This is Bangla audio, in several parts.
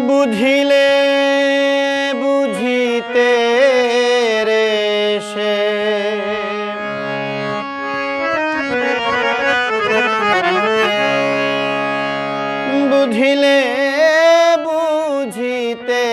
বুঝিলে বুঝিতে রে সে। বুঝিলে বুঝিতে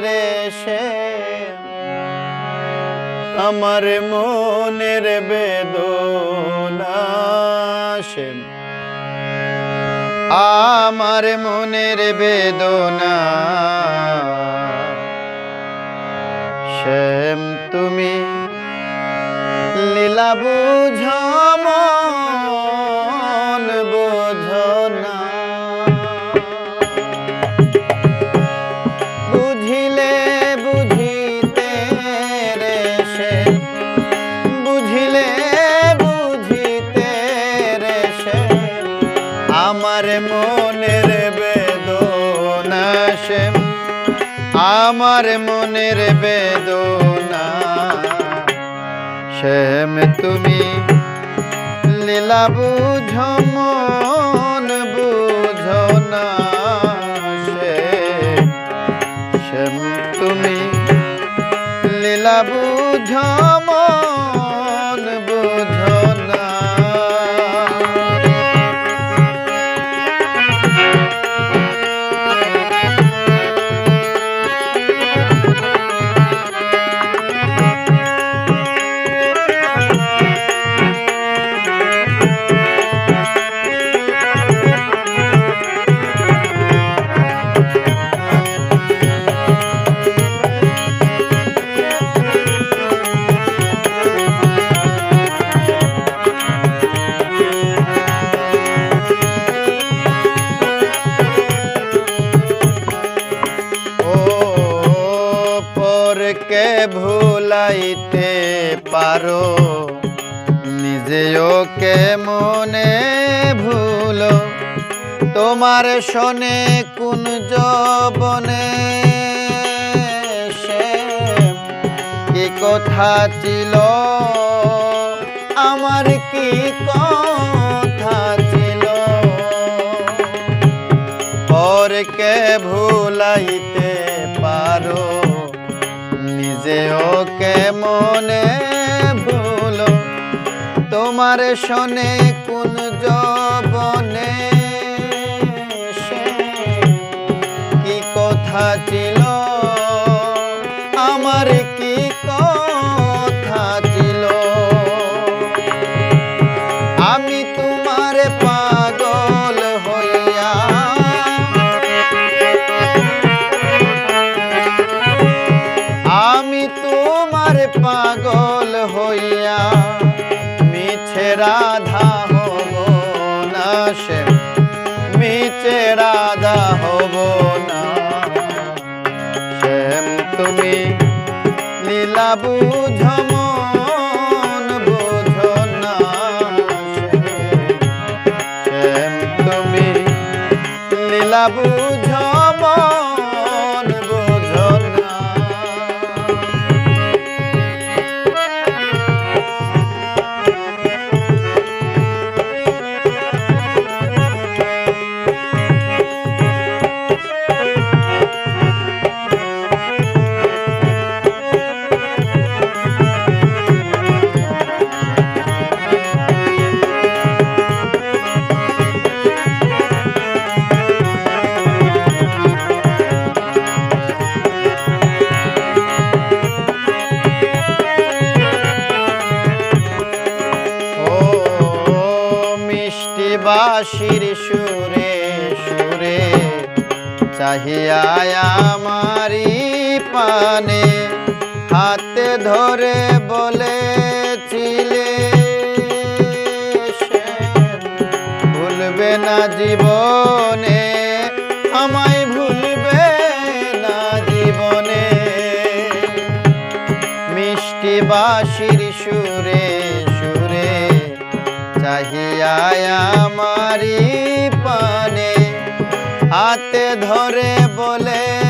রে সে। আমার মনের বেদনা সে। আমার মনের বেদনা। শ্যাম তুমি বেদনা সে আমার মনের বেদনা। শ্যাম, তুমি লীলা বুঝ, মন বুঝ না শ্যাম, তুমি লীলা বুঝ ভুলাইতে পারো। নিজেও কে মনে ভুলো? তোমার শোনে কোন জবনে কি কথা ছিল? আমার কি কথা ছিল? পরকে ভুলাইতে মনে ভুলো তোমার শোনে রাধা হব না সে, মিছে রাধা হব না। শ্যাম, তুমি লীলা বুঝ বুঝ না শ্যাম, তুমি লীলা বুঝ বাঁশির সুরে সুরে চাহিয়া আমারি পানে। হাতে ধরে বলেছিলে ভুলবে না জীবনে, আমায় ভুলবে না জীবনে। মিষ্টি বাঁশির সুরে সুরে চাহিয়া মারি পানে হাতে ধরে বলেছিলে